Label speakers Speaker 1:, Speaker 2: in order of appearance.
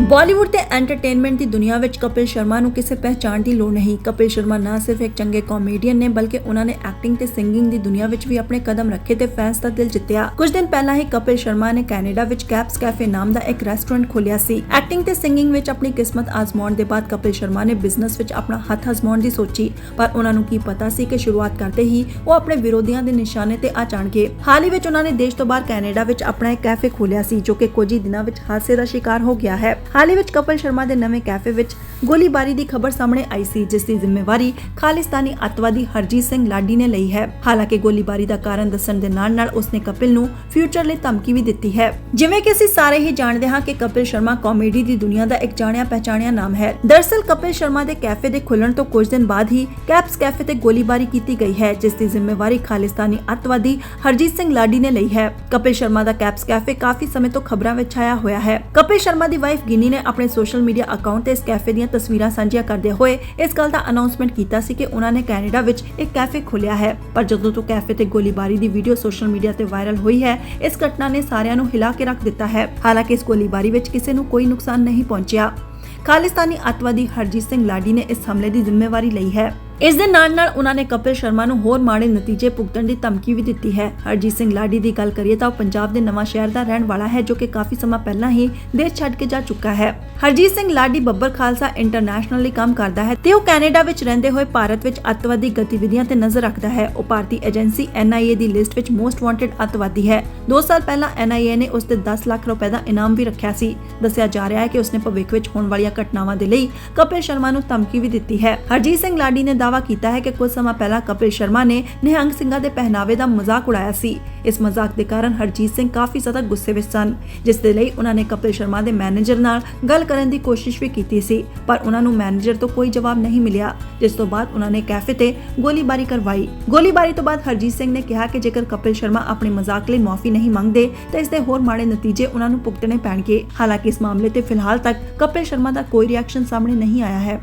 Speaker 1: ਬਾਲੀਵੁੱਡ ਤੇ ਐਂਟਰਟੇਨਮੈਂਟ ਦੀ ਦੁਨੀਆ ਵਿੱਚ ਕਪਿਲ ਸ਼ਰਮਾ ਨੂੰ ਕਿਸੇ ਪਹਿਚਾਣ ਦੀ ਲੋੜ ਨਹੀਂ। ਕਪਿਲ ਸ਼ਰਮਾ ਨਾ ਸਿਰਫ ਇੱਕ ਚੰਗੇ ਕਾਮੇਡੀਅਨ ਨੇ, ਬਲਕਿ ਉਹਨਾਂ ਨੇ ਐਕਟਿੰਗ ਤੇ ਸਿੰਗਿੰਗ ਦੀ ਦੁਨੀਆ ਵਿੱਚ ਵੀ ਆਪਣੇ ਕਦਮ ਰੱਖੇ ਤੇ ਫੈਨਸ ਦਾ ਦਿਲ ਜਿੱਤਿਆ। ਕੁਝ ਦਿਨ ਪਹਿਲਾਂ ਹੀ ਕਪਿਲ ਸ਼ਰਮਾ ਨੇ ਕੈਨੇਡਾ ਵਿੱਚ ਕੈਪਸ ਕੈਫੇ ਨਾਮ ਦਾ ਇੱਕ ਰੈਸਟੋਰੈਂਟ ਖੋਲ੍ਹਿਆ ਸੀ। ਐਕਟਿੰਗ ਤੇ ਸਿੰਗਿੰਗ ਵਿੱਚ ਆਪਣੀ ਕਿਸਮਤ ਆਜ਼ਮਾਉਣ ਦੇ ਬਾਅਦ ਕਪਿਲ ਸ਼ਰਮਾ ਨੇ ਬਿਜ਼ਨਸ ਵਿੱਚ ਆਪਣਾ ਹੱਥ ਆਜ਼ਮਾਉਣ ਦੀ ਸੋਚੀ, ਪਰ ਉਹਨਾਂ ਨੂੰ ਕੀ ਪਤਾ ਸੀ ਕਿ ਸ਼ੁਰੂਆਤ ਕਰਦੇ ਹੀ ਉਹ ਆਪਣੇ ਵਿਰੋਧੀਆਂ ਦੇ ਨਿਸ਼ਾਨੇ ਤੇ ਆ ਜਾਣਗੇ। ਹਾਲ ਹੀ ਵਿੱਚ ਉਹਨਾਂ ਨੇ ਦੇਸ਼ ਤੋਂ ਬਾਹਰ ਕੈਨੇਡਾ ਵਿੱਚ ਆਪਣਾ ਇੱਕ ਕੈਫੇ ਖੋਲ੍ਹਿਆ ਸੀ, ਜੋ ਕਿ ਕੁਝ ਹੀ ਦਿਨਾਂ ਵਿੱਚ ਹਾਦਸੇ ਦਾ ਸ਼ਿਕਾਰ ਹੋ ਗਿਆ ਹੈ। ਹਾਲ ਹੀ ਵਿੱਚ ਕਪਿਲ ਸ਼ਰਮਾ ਦੇ ਨਵੇਂ ਕੈਫੇ ਵਿੱਚ ਗੋਲੀਬਾਰੀ ਦੀ ਖਬਰ ਸਾਹਮਣੇ ਆਈ ਸੀ, ਜਿਸ ਦੀ ਜ਼ਿੰਮੇਵਾਰੀ ਖਾਲਿਸਤਾਨੀ ਅੱਤਵਾਦੀ ਹਰਜੀਤ ਸਿੰਘ ਲਾਡੀ ਨੇ ਲਈ ਹੈ। ਹਾਲਾਂਕਿ ਗੋਲੀਬਾਰੀ ਦਾ ਕਾਰਨ ਦੱਸਣ ਦੇ ਨਾਲ ਨਾਲ ਉਸਨੇ ਕਪਿਲ ਨੂੰ ਫਿਊਚਰ ਲਈ ਧਮਕੀ ਵੀ ਦਿੱਤੀ ਹੈ। ਜਿਵੇਂ ਕਿ ਅਸੀਂ ਸਾਰੇ ਹੀ ਜਾਣਦੇ ਹਾਂ ਕਿ ਕਪਿਲ ਸ਼ਰਮਾ ਕਾਮੇਡੀ ਦੀ ਦੁਨੀਆ ਦਾ ਇੱਕ ਜਾਣਿਆ ਪਹਿਚਾਣਿਆ ਨਾਮ ਹੈ। ਦਰਅਸਲ ਕਪਿਲ ਸ਼ਰਮਾ ਦੇ ਕੈਫੇ ਦੇ ਖੁੱਲਣ ਤੋਂ ਕੁਝ ਦਿਨ ਬਾਅਦ ਹੀ ਕੈਪਸ ਕੈਫੇ ਤੇ ਗੋਲੀਬਾਰੀ ਕੀਤੀ ਗਈ ਹੈ, ਜਿਸ ਦੀ ਜ਼ਿੰਮੇਵਾਰੀ ਖਾਲਿਸਤਾਨੀ ਅੱਤਵਾਦੀ ਹਰਜੀਤ ਸਿੰਘ ਲਾਡੀ ਨੇ ਲਈ ਹੈ। ਕਪਿਲ ਸ਼ਰਮਾ ਦਾ ਕੈਪਸ ਕੈਫੇ ਕਾਫੀ ਸਮੇਂ ਤੋਂ ਖਬਰਾਂ ਵਿੱਚ ਆਇਆ ਹੋਇਆ ਹੈ। ਕਪਿਲ ਸ਼ਰਮਾ ਦੀ ਵਾਈਫ ਗਿਨੀ ਨੇ ਆਪਣੇ ਸੋਸ਼ਲ ਮੀਡੀਆ ਅਕਾਊਂਟ ਤੇ ਇਸ ਕੈਫੇ ਦੀਆਂ ਤਸਵੀਰਾਂ ਸਾਂਝੀਆਂ ਕਰਦੇ ਹੋਏ ਇਸ ਗੱਲ ਦਾ ਅਨਾਉਂਸਮੈਂਟ ਕੀਤਾ ਸੀ ਕਿ ਉਹਨਾਂ ਨੇ ਕੈਨੇਡਾ ਵਿੱਚ ਇੱਕ ਕੈਫੇ ਖੋਲ੍ਹਿਆ ਹੈ। ਪਰ ਜਦੋਂ ਤੋਂ ਕੈਫੇ ਤੇ ਗੋਲੀਬਾਰੀ ਦੀ ਵੀਡੀਓ ਸੋਸ਼ਲ ਮੀਡੀਆ ਤੇ ਵਾਇਰਲ ਹੋਈ ਹੈ, ਇਸ ਘਟਨਾ ਨੇ ਸਾਰਿਆਂ ਨੂੰ ਹਿਲਾ ਕੇ ਰੱਖ ਦਿੱਤਾ ਹੈ। ਹਾਲਾਂਕਿ ਇਸ ਗੋਲੀਬਾਰੀ ਵਿੱਚ ਕਿਸੇ ਨੂੰ ਕੋਈ ਨੁਕਸਾਨ ਨਹੀਂ ਪਹੁੰਚਿਆ। ਖਾਲਿਸਤਾਨੀ ਅੱਤਵਾਦੀ ਹਰਜੀਤ ਸਿੰਘ ਲਾਡੀ ਨੇ ਇਸ ਹਮਲੇ ਦੀ ਜ਼ਿੰਮੇਵਾਰੀ ਲਈ ਹੈ। ਇਸ ਦੇ ਨਾਲ ਨਾਲ ਉਹਨਾਂ ਨੇ ਕਪਿਲ ਸ਼ਰਮਾ ਨੂੰ ਹੋਰ ਮਾੜੇ ਨਤੀਜੇ ਭੁਗਤਣ ਦੀ ਧਮਕੀ ਵੀ ਦਿੱਤੀ ਹੈ। ਹਰਜੀਤ ਸਿੰਘ ਲਾਡੀ ਦੀ ਗੱਲ ਕਰੀਏ ਤਾਂ ਉਹ ਪੰਜਾਬ ਦੇ ਨਵਾਂ ਸ਼ਹਿਰ ਦਾ ਰਹਿਣ ਵਾਲਾ ਹੈ ਜੋ ਕਿ ਕਾਫੀ ਸਮਾਂ ਪਹਿਲਾਂ ਹੀ ਦੇਸ਼ ਛੱਡ ਕੇ ਜਾ ਚੁੱਕਾ ਹੈ। ਹਰਜੀਤ ਸਿੰਘ ਲਾਡੀ ਬੱਬਰ ਖਾਲਸਾ ਇੰਟਰਨੈਸ਼ਨਲ ਲਈ ਕੰਮ ਕਰਦਾ ਹੈ ਤੇ ਉਹ ਕੈਨੇਡਾ ਵਿੱਚ ਰਹਿੰਦੇ ਹੋਏ ਭਾਰਤ ਵਿੱਚ ਅੱਤਵਾਦੀ ਗਤੀਵਿਧੀਆਂ ਤੇ ਨਜ਼ਰ ਰੱਖਦਾ ਹੈ। ਉਹ ਭਾਰਤੀ ਏਜੰਸੀ NIA ਦੀ ਲਿਸਟ ਵਿੱਚ ਮੋਸਟ ਵਾਂਟਡ ਅੱਤਵਾਦੀ ਹੈ। 2 ਸਾਲ ਪਹਿਲਾਂ NIA ਨੇ ਉਸ ਤੇ 10 ਲੱਖ ਰੁਪਏ ਦਾ ਇਨਾਮ ਵੀ ਰੱਖਿਆ ਸੀ। ਦੱਸਿਆ ਜਾ ਰਿਹਾ ਹੈ ਕਿ ਉਸਨੇ ਭਵਿੱਖ ਵਿੱਚ ਹੋਣ ਵਾਲੀਆਂ ਘਟਨਾਵਾਂ ਦੇ ਲਈ ਕਪਿਲ ਸ਼ਰਮਾ ਨੂੰ ਧਮਕੀ ਵੀ ਦਿੱਤੀ ਹੈ। ਹਰਜੀਤ ਸਿੰਘ ਲਾਡੀ ਨੇ ਦਾਅਵਾ ਕੀਤਾ ਹੈ ਕਿ ਕੁਝ ਸਮਾਂ ਪਹਿਲਾਂ ਕਪਿਲ ਸ਼ਰਮਾ ਨੇ ਨਿਹੰਗ ਸਿੰਘਾਂ ਦੇ ਪਹਿਨਾਵੇ ਦਾ ਮਜ਼ਾਕ ਉਡਾਇਆ ਸੀ। ਇਸ ਮਜ਼ਾਕ ਦੇ ਕਾਰਨ ਹਰਜੀਤ ਸਿੰਘ ਕਾਫੀ ਜ਼ਿਆਦਾ ਗੁੱਸੇ ਵਿੱਚ ਸਨ। ਜਿਸ ਦੇ ਲਈ ਉਹਨਾਂ ਨੇ ਕਪਿਲ ਸ਼ਰਮਾ ਦੇ ਮੈਨੇਜਰ ਨਾਲ ਗੱਲ ਕਰਨ ਦੀ ਕੋਸ਼ਿਸ਼ ਵੀ ਕੀਤੀ ਸੀ, ਪਰ ਉਹਨਾਂ ਨੂੰ ਮੈਨੇਜਰ ਤੋਂ ਕੋਈ ਜਵਾਬ ਨਹੀਂ ਮਿਲਿਆ, ਜਿਸ ਤੋਂ ਬਾਅਦ ਉਹਨਾਂ ਨੇ ਕੈਫੇ ਤੇ ਗੋਲੀਬਾਰੀ ਕਰਵਾਈ। ਗੋਲੀਬਾਰੀ ਤੋਂ ਬਾਅਦ ਹਰਜੀਤ ਸਿੰਘ ਨੇ ਕਿਹਾ ਕਿ ਜੇਕਰ ਕਪਿਲ ਸ਼ਰਮਾ ਆਪਣੇ ਮਜ਼ਾਕ ਲਈ ਮਾਫੀ ਨਹੀਂ ਮੰਗਦੇ, ਤਾਂ ਇਸ ਦੇ ਹੋਰ ਮਾੜੇ ਨਤੀਜੇ ਉਹਨਾਂ ਨੂੰ ਭੁਗਤਣੇ ਪੈਣਗੇ। ਹਾਲਾਂਕਿ ਇਸ ਮਾਮਲੇ ਤੇ ਫਿਲਹਾਲ ਤੱਕ ਕਪਿਲ ਸ਼ਰਮਾ ਦਾ ਕੋਈ ਰਿਐਕਸ਼ਨ ਸਾਹਮਣੇ ਨਹੀਂ ਆਇਆ ਹੈ।